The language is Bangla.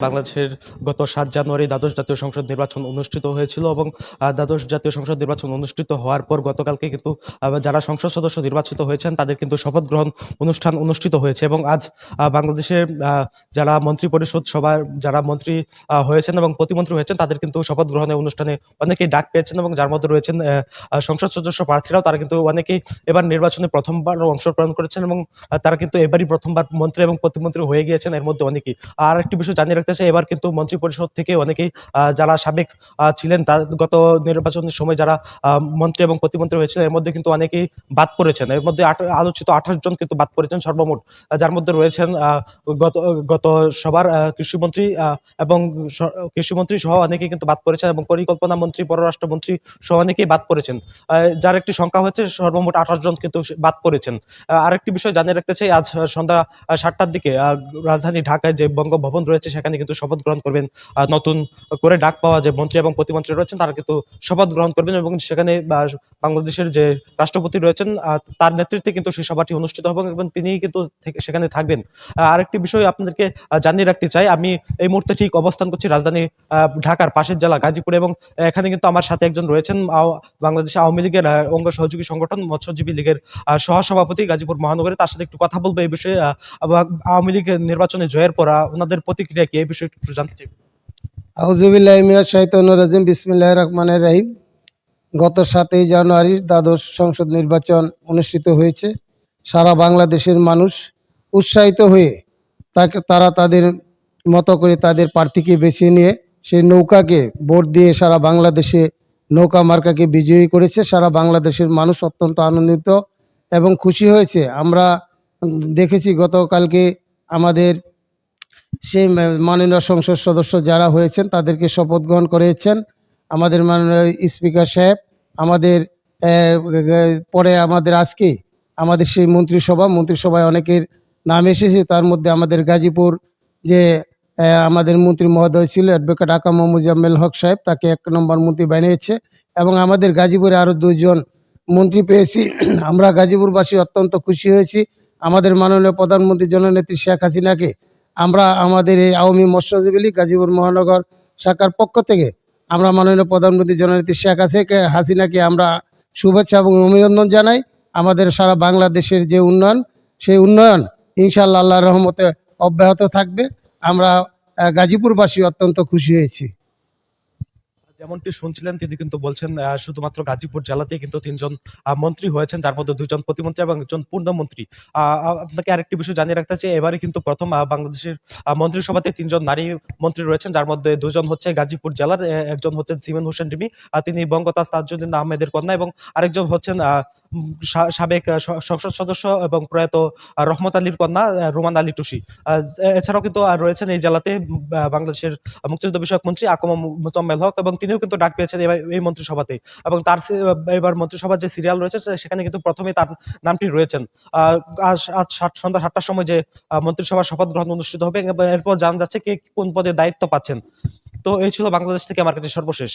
বাংলাদেশের গত সাত জানুয়ারি দ্বাদশ জাতীয় সংসদ নির্বাচন অনুষ্ঠিত হয়েছিল এবং দ্বাদশ জাতীয় সংসদ নির্বাচন অনুষ্ঠিত হওয়ার পর গতকালকে কিন্তু যারা সংসদ সদস্য নির্বাচিত হয়েছেন তাদের কিন্তু শপথ গ্রহণ অনুষ্ঠান অনুষ্ঠিত হয়েছে এবং আজ আহ, যারা মন্ত্রী পরিষদ সভার যারা মন্ত্রী হয়েছেন এবং প্রতিমন্ত্রী হয়েছেন তাদের কিন্তু শপথ গ্রহণের অনুষ্ঠানে অনেকেই ডাক পেয়েছেন এবং যার মধ্যে রয়েছেন সংসদ সদস্য প্রার্থীরাও তারা কিন্তু অনেকেই এবার নির্বাচনে প্রথমবার অংশগ্রহণ করেছেন এবং তারা কিন্তু এবারই প্রথমবার মন্ত্রী এবং প্রতিমন্ত্রী হয়ে গিয়েছেন। এর মধ্যে অনেকেই। আর একটি বিষয় জানিয়ে চাই এবার কিন্তু মন্ত্রিপরিষদ থেকে অনেকেই যারা সাবেক ছিলেন, তার গত নির্বাচনের সময় যারা মন্ত্রী এবং প্রতিমন্ত্রী হয়েছিলেন, এর মধ্যে কিন্তু অনেকেই বাদ পড়েছেন। এর মধ্যে আলোচিত আঠাশ জন কিন্তু বাদ পড়েছেন সর্বমোট। যার মধ্যে রয়েছেন গত গত সবার কৃষিমন্ত্রী এবং কৃষিমন্ত্রী সহ অনেকেই কিন্তু বাদ পড়েছেন এবং পরিকল্পনা মন্ত্রী, পররাষ্ট্রমন্ত্রী সহ অনেকেই বাদ পড়েছেন। যার একটি সংখ্যা হচ্ছে সর্বমোট আঠাশ জন কিন্তু বাদ পড়েছেন। আরেকটি বিষয় জানিয়ে রাখতে চাই, আজ সন্ধ্যা সাতটার দিকে রাজধানী ঢাকায় যে বঙ্গভবন রয়েছে, সেখানে কিন্তু শপথ গ্রহণ করবেন নতুন করে ডাক পাওয়া যে মন্ত্রী এবং প্রতিমন্ত্রী রয়েছেন, তারা কিন্তু শপথ গ্রহণ করবেন এবং সেখানে বাংলাদেশের যে রাষ্ট্রপতি রয়েছেন তার নেতৃত্বে কিন্তু সেই সভাটি অনুষ্ঠিত হবে এবং তিনি কিন্তু সেখানে থাকবেন। আরেকটি বিষয় আপনাদেরকে জানিয়ে রাখতে চাই, আমি এই মুহূর্তে ঠিক অবস্থান করছি রাজধানী ঢাকার পাশের জেলা গাজীপুর এবং এখানে কিন্তু আমার সাথে একজন রয়েছেন বাংলাদেশ আওয়ামী লীগের অঙ্গ সহযোগী সংগঠন, মৎস্যজীবী লীগের সহসভাপতি গাজীপুর মহানগরে। তার সাথে একটু কথা বলব এই বিষয়ে আওয়ামী লীগের নির্বাচনে জয়ের পর ওনাদের প্রতিক্রিয়া কি? বিষয়ে একটু জানতে চাই। আউজুবিল্লাহ রাজিম, বিসমিল্লাহির রহমানির রহিম। গত সাতই জানুয়ারি দ্বাদশ সংসদ নির্বাচন অনুষ্ঠিত হয়েছে। সারা বাংলাদেশের মানুষ উৎসাহিত হয়ে তাকে তারা তাদের মতো করে তাদের প্রার্থীকে বেছে নিয়ে সেই নৌকাকে ভোট দিয়ে সারা বাংলাদেশে নৌকা মার্কাকে বিজয়ী করেছে। সারা বাংলাদেশের মানুষ অত্যন্ত আনন্দিত এবং খুশি হয়েছে। আমরা দেখেছি গতকালকে আমাদের সেই মাননীয় সংসদ সদস্য যারা হয়েছেন তাদেরকে শপথ গ্রহণ করেছেন। আমাদের মাননীয় স্পিকার সাহেব, আমাদের পরে আমাদের আজকে আমাদের সেই মন্ত্রিসভা, মন্ত্রিসভায় অনেকের নাম এসেছে। তার মধ্যে আমাদের গাজীপুর যে আমাদের মন্ত্রী মহোদয় ছিল, অ্যাডভোকেট আকাম মুজাম্মেল হক সাহেব, তাকে এক নম্বর মন্ত্রী বানিয়েছে এবং আমাদের গাজীপুরে আরও দুজন মন্ত্রী পেয়েছি। আমরা গাজীপুরবাসী অত্যন্ত খুশি হয়েছি। আমাদের মাননীয় প্রধানমন্ত্রী জননেত্রী শেখ হাসিনাকে আমরা আমাদের এই আওয়ামী মৎস্যজীবী গাজীপুর মহানগর শাখার পক্ষ থেকে আমরা মাননীয় প্রধানমন্ত্রী জননেত্রী শেখ হাসিনাকে হাসিনাকে আমরা শুভেচ্ছা এবং অভিনন্দন জানাই। আমাদের সারা বাংলাদেশের যে উন্নয়ন, সেই উন্নয়ন ইনশাল্লাহ আল্লাহ রহমতে অব্যাহত থাকবে। আমরা গাজীপুরবাসী অত্যন্ত খুশি হয়েছি। যেমনটি শুনছিলেন, তিনি কিন্তু বলছেন শুধুমাত্র গাজীপুর জেলাতেই কিন্তু তিনজন মন্ত্রী হয়েছেন, যার মধ্যে দুইজন প্রতিমন্ত্রী এবং একজন পূর্ণমন্ত্রী। আপনাকে আরেকটি বিষয় জানিয়ে রাখতে চাই, এবারে কিন্তু প্রথম বাংলাদেশের মন্ত্রিসভাতে তিনজন নারী মন্ত্রী রয়েছেন, যার মধ্যে দুজন হচ্ছে গাজীপুর জেলার একজন হচ্ছেন সিমেন হোসেন রিমি তিনি বঙ্গতাজ তাজুদ্দিন আহমেদের কন্যা এবং আরেকজন হচ্ছেন সাবেক সংসদ সদস্য এবং প্রয়াত রহমত আলীর কন্যা রোমান আলী টুসি। এছাড়াও কিন্তু রয়েছেন এই জেলাতে বাংলাদেশের মুক্তিযুদ্ধ বিষয়ক মন্ত্রী আকম মোজাম্মেল হক এবং তিনিও কিন্তু ডাক পেয়েছেন এই মন্ত্রিসভাতে। এবং তার এবার মন্ত্রিসভার যে সিরিয়াল রয়েছে সেখানে কিন্তু প্রথমে তার নামটি রয়েছেন। আজ আজ সন্ধ্যা সাতটার সময় যে মন্ত্রিসভার শপথ গ্রহণ অনুষ্ঠিত হবে এরপর জানা যাচ্ছে কে কোন পদে দায়িত্ব পাচ্ছেন। তো এই ছিল বাংলাদেশ থেকে আমার কাছে সর্বশেষ।